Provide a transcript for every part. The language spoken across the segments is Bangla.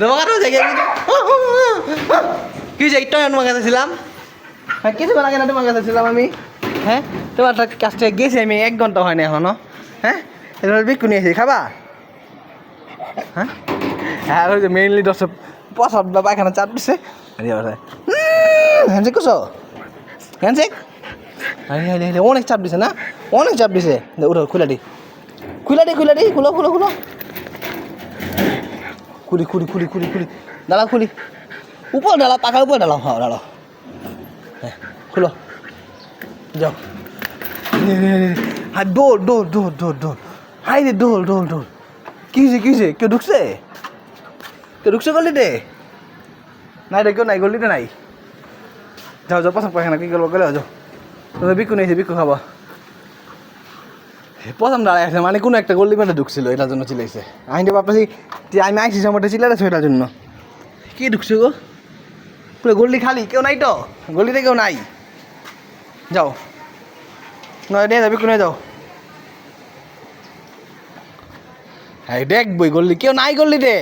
কারও জায়গায় কি যে ইটটা তোমার কাছে ছিলাম? হ্যাঁ কিছুক্ষণ আগে না তোমার কাছে ছিলাম আমি? হ্যাঁ? তোমার কাছ থেকে গেছি আমি এক ঘণ্টা হয়নি এখনও। হ্যাঁ? এবার বিক্কু নিয়ে এসেছি খাবা? হ্যাঁ? হ্যাঁ ওই যে মেইনলি দশ পছন্দ বা পায়খানা চাপ দিছে। হ্যান্ডশেক করছ? হ্যান্ডশেক? আরে আরে আরে অনেক চাপ দিছে না? অনেক চাপ দিছে। উঠো খুলে দি। খুলে দি খুলে দি খুলো খুলো খুলো। খুলি খুলি খুলি খুলি খুলি। ডালা খুলি। উপর ডালা পাখার উপর ডালাও হ্যাঁ ডালাও হ্যাঁ খুলো। যাও। হ্যাঁ দৌড় দৌড় দৌড় দৌড় দৌড়। হাই রে, দৌড় দৌড় দৌড়। কি হয়েছে কি হয়েছে কেউ ঢুকছে? কেউ ঢুকছে গলিতে? নাই রে, কেউ নাই, গলিতে নাই। যাও যাও পছন্দ পায়খানা, কি করব, গেলে যাও। বিকু নিয়েছে বিকু খাবা। প্রথম দাঁড়ায় আছে মানে কোনো একটা গল্লি মেটে ঢুকছিল, এটার জন্য চিলাইছে। আমি তো ভাবতেছি যে আমি আইসি সময়টা চিলাইছে এটার জন্য। কে ঢুকছে গো? পুরো গল্লি খালি, কেউ নাই তো? গল্লিতে কেউ নাই? যাও। নয়, নিয়ে যাবি কোনে যাও। হ্যাঁ দেখ বই গল্লি কেউ নাই গল্লিতে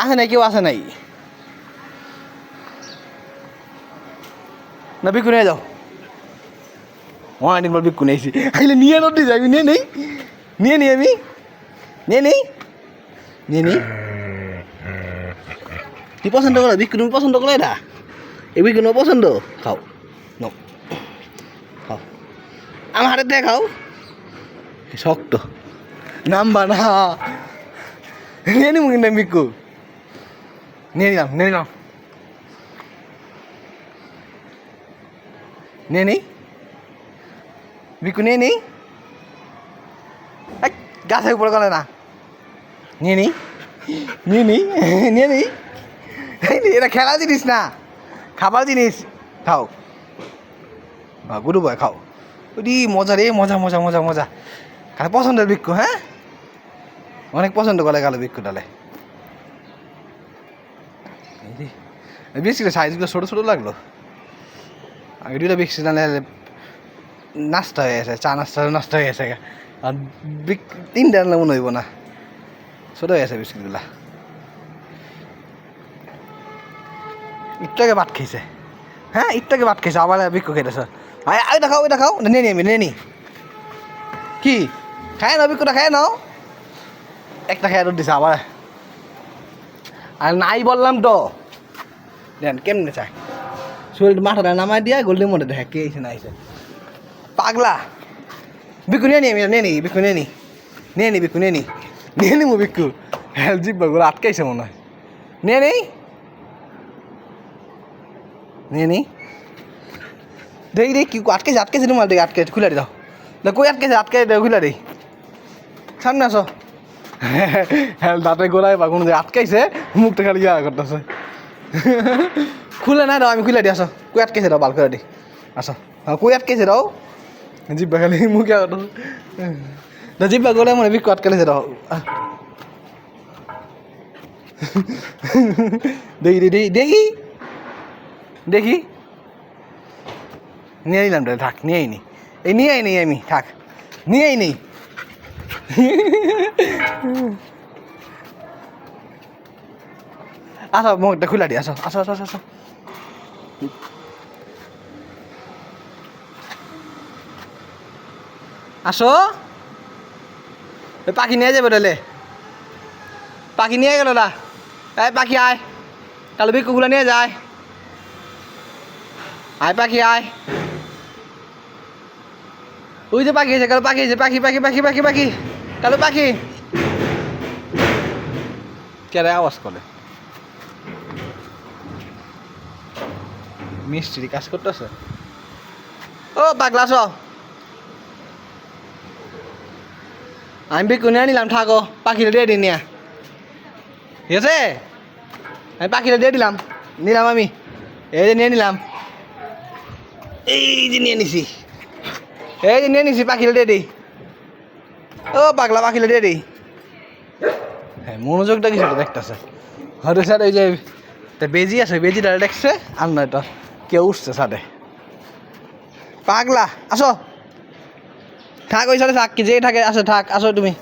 আছে নাই, কেউ আছে নাই। না বিকু নিয়ে যাও। অনেক বার বিকু নিয়েছি আইলে নিয়ে নদী যাবি নিয়ে নেই নিয়ে নি আমি নিয়ে নেই নিয়ে নেই তুই পছন্দ করো বিক্রি তুমি পছন্দ করো এটা এই বিক্রি নো পছন্দ খাও নাও খাও আমার হাতে দিয়ে খাও শক্ত নাম্বা না নিয়ে নিব কিন্তু বিক্কু নিয়ে নিলাম নিয়ে নিলাম নিয়ে নেই বিকু নিয়ে নেই গাছের উপরে গেলে না। নিয়ে নেই নিয়ে নিয়ে নে, এটা খেলা জিনিস না। খাবার জিনিস। খাও। গুরু বয় খাও। ওটি মজা রে মজা মজা মজা মজা। খালি পছন্দের বিক্ষু হ্যাঁ? অনেক পছন্দ করে গেল বিক্ষু ডালে। বিস্কিটের সাইজগুলো ছোটো ছোটো লাগল। আগে দুইটা বিস্কিট নালে নাস্তা হয়ে গেছে, চা নাস্তা নষ্ট হয়ে গেছে আর তিনটা আনলে মনে হইব না। ছোটো হয়ে গেছে বিস্কিটগুলা। একটু ভাত খেয়েছে হ্যাঁ একটু ভাত খেয়েছে আবার বিক্ষ খেতেছে আয় ওইটা খাও ওইটা খাও। নিয়ে নি আমি নিয়ে নি। কি? খায় না বিক্ষটা খায় নাও। একটা খেয়ে দিছে, আবার। আর নাই বললাম তো। দেন, কেমনে চায় শরীর মাথাটা নামাই দিয়া, গোল্ডের মধ্যে দেখে কে এসে না পাগলা। বিকু নি নিয়ে নি বিকু নিয়ে নি। নিয়ে নি বিকু নিয়ে নি। নিয়ে নিবো বিকু হ্যাঁ জিব্বাগুলো আটকাইছে মনে হয়। নিয়ে নেই নি? দেখি দেখি কি আটকেছে আটকেছে তোমার দেখি আটকে খুলে দাও। না কই আটকেছে আটকে দাও খুলে দিই সামনে আসো হ্যাঁ দাঁতে গোড়ায় বা কোনো আটকাইছে মুখটা খালি ইয়া করতেছে খুলে না দাও, আমি খুলে দিই আসো কই আটকেছে দাও, বাল করে দিই আসো হ্যাঁ কই আটকেছে দাও। জিব্বা খালি মুখে না জিব্বা গোড়ায় মানে বিকু দাও আহ। দেখি দেখি দেখি দেখি নিয়ে নিলাম থাক নিয়েই নি এই নিয়েই নেই আমি থাক নিয়েই নেই আসো মুখটা খুলে দি আসো আসো আসো আসো, আসো। পাখি নিয়ে যাবে রেলে পাখি নিয়ে গেল না। এই পাখি আয়। তাহলে বিকুগুলো নিয়ে যায়। আয়, পাখি আয়। ওই যে পাখি এসে গেল পাখি এসে পাখি পাখি পাখি পাখি পাখি। কালো পাখি। কেরে আওয়াজ করে? মিস্ত্রি কাজ করতেছে? ও, পাগলা আস আমি বিকু নিয়ে নিলাম থাকো পাখিটা দিয়ে দিন ঠিক আছে? আমি পাখিটা দিয়ে দিলাম। নিলাম আমি। এই যে নিয়ে নিলাম। এই যে নিয়ে নিছি। এই যে নিয়ে নিছি, পাখিটা দিয়ে দিই ও পাগলা পাখিটা দিয়ে দিই হ্যাঁ মনোযোগটা কিছু দেখতেছে? হয়তো স্যার এই যে বেজি আছে বেজিটা দেখছে। আর নয় কেউ উঠছে সাথে পাগলা আসো থাক ওই সাথে থাক কি যে থাকে আসো থাক আসো তুমি।